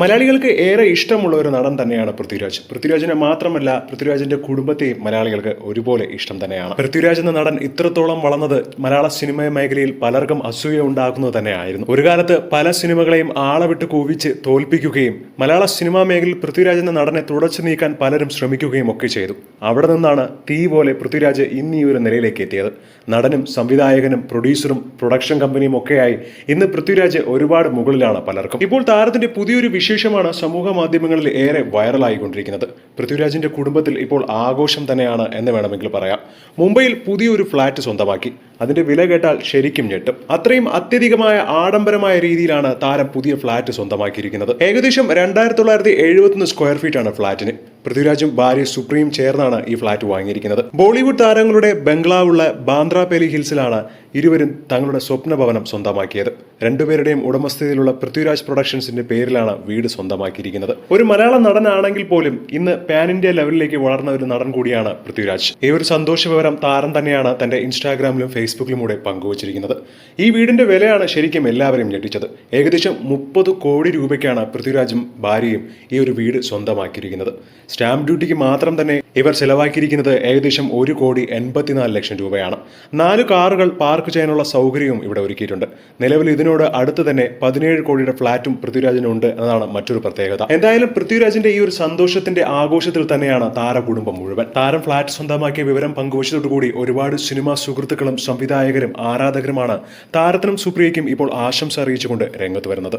മലയാളികൾക്ക് ഏറെ ഇഷ്ടമുള്ള ഒരു നടൻ തന്നെയാണ് പൃഥ്വിരാജ്. പൃഥ്വിരാജിനെ മാത്രമല്ല പൃഥ്വിരാജിന്റെ കുടുംബത്തെയും മലയാളികൾക്ക് ഒരുപോലെ ഇഷ്ടം തന്നെയാണ്. പൃഥ്വിരാജ് എന്ന നടൻ ഇത്രത്തോളം വളർന്നത് മലയാള സിനിമ മേഖലയിൽ പലർക്കും അസൂയ ഉണ്ടാക്കുന്നത് തന്നെയായിരുന്നു. ഒരു കാലത്ത് പല സിനിമകളെയും ആളെ വിട്ട് കൂവിച്ച് തോൽപ്പിക്കുകയും മലയാള സിനിമാ മേഖലയിൽ പൃഥ്വിരാജ് എന്ന നടനെ തുടച്ചു നീക്കാൻ പലരും ശ്രമിക്കുകയും ഒക്കെ ചെയ്തു. അവിടെ നിന്നാണ് തീ പോലെ പൃഥ്വിരാജ് ഇന്ന് ഈ ഒരു നിലയിലേക്ക് എത്തിയത്. നടനും സംവിധായകനും പ്രൊഡ്യൂസറും പ്രൊഡക്ഷൻ കമ്പനിയും ഒക്കെയായി ഇന്ന് പൃഥ്വിരാജ് ഒരുപാട് മുകളിലാണ് പലർക്കും. ഇപ്പോൾ താരത്തിന്റെ പുതിയൊരു വിശേഷമാണ് സമൂഹ മാധ്യമങ്ങളിൽ ഏറെ വൈറലായിക്കൊണ്ടിരിക്കുന്നത്. പൃഥ്വിരാജിന്റെ കുടുംബത്തിൽ ഇപ്പോൾ ആഘോഷം തന്നെയാണ് എന്ന് വേണമെങ്കിൽ പറയാം. മുംബൈയിൽ പുതിയൊരു ഫ്ളാറ്റ് സ്വന്തമാക്കി. അതിന്റെ വില കേട്ടാൽ ശരിക്കും ഞെട്ടും. അത്രയും അത്യധികമായ ആഡംബരമായ രീതിയിലാണ് താരം പുതിയ ഫ്ളാറ്റ് സ്വന്തമാക്കിയിരിക്കുന്നത്. ഏകദേശം രണ്ടായിരത്തി തൊള്ളായിരത്തി എഴുപത്തൊന്ന് സ്ക്വയർ ഫീറ്റ് ആണ് ഫ്ളാറ്റിന്. പൃഥ്വിരാജും ഭാര്യ സുപ്രീം ചേർന്നാണ് ഈ ഫ്ളാറ്റ് വാങ്ങിയിരിക്കുന്നത്. ബോളിവുഡ് താരങ്ങളുടെ ബംഗ്ലാവുള്ള ബാന്ദ്രാപേലി ഹിൽസിലാണ് ഇരുവരും തങ്ങളുടെ സ്വപ്ന ഭവനം സ്വന്തമാക്കിയത്. രണ്ടുപേരുടെയും ഉടമസ്ഥതയിലുള്ള പൃഥ്വിരാജ് പ്രൊഡക്ഷൻസിന്റെ പേരിലാണ് വീട് സ്വന്തമാക്കിയിരിക്കുന്നത്. ഒരു മലയാള നടനാണെങ്കിൽ പോലും ഇന്ന് പാൻ ഇന്ത്യ ലെവലിലേക്ക് വളർന്ന ഒരു നടൻ കൂടിയാണ് പൃഥ്വിരാജ്. ഈ ഒരു സന്തോഷ വിവരം താരം തന്നെയാണ് തന്റെ ഇൻസ്റ്റാഗ്രാമിലും ഫേസ്ബുക്കിലുമൂടെ പങ്കുവച്ചിരിക്കുന്നത്. ഈ വീടിന്റെ വിലയാണ് ശരിക്കും എല്ലാവരെയും ഞെട്ടിച്ചത്. ഏകദേശം മുപ്പത് കോടി രൂപയ്ക്കാണ് പൃഥ്വിരാജും ഭാര്യയും ഈ ഒരു വീട് സ്വന്തമാക്കിയിരിക്കുന്നത്. സ്റ്റാമ്പ് ഡ്യൂട്ടിക്ക് മാത്രം തന്നെ ഇവർ ചെലവാക്കിയിരിക്കുന്നത് ഏകദേശം ഒരു കോടി എൺപത്തിനാല് ലക്ഷം രൂപയാണ്. നാല് കാറുകൾ പാർക്ക് ചെയ്യാനുള്ള സൗകര്യവും ഇവിടെ ഒരുക്കിയിട്ടുണ്ട്. നിലവിൽ ഇതിനോട് അടുത്ത് തന്നെ പതിനേഴ് കോടിയുടെ ഫ്ളാറ്റും പൃഥ്വിരാജിനുണ്ട് എന്നതാണ് മറ്റൊരു പ്രത്യേകത. എന്തായാലും പൃഥ്വിരാജിന്റെ ഈ ഒരു സന്തോഷത്തിന്റെ ആഘോഷത്തിൽ തന്നെയാണ് താര കുടുംബം മുഴുവൻ. താരം ഫ്ളാറ്റ് സ്വന്തമാക്കിയ വിവരം പങ്കുവച്ചതോടുകൂടി ഒരുപാട് സിനിമാ സുഹൃത്തുക്കളും സംവിധായകരും ആരാധകരുമാണ് താരത്തിനും സുപ്രിയയ്ക്കും ഇപ്പോൾ ആശംസ അറിയിച്ചുകൊണ്ട് രംഗത്ത് വരുന്നത്.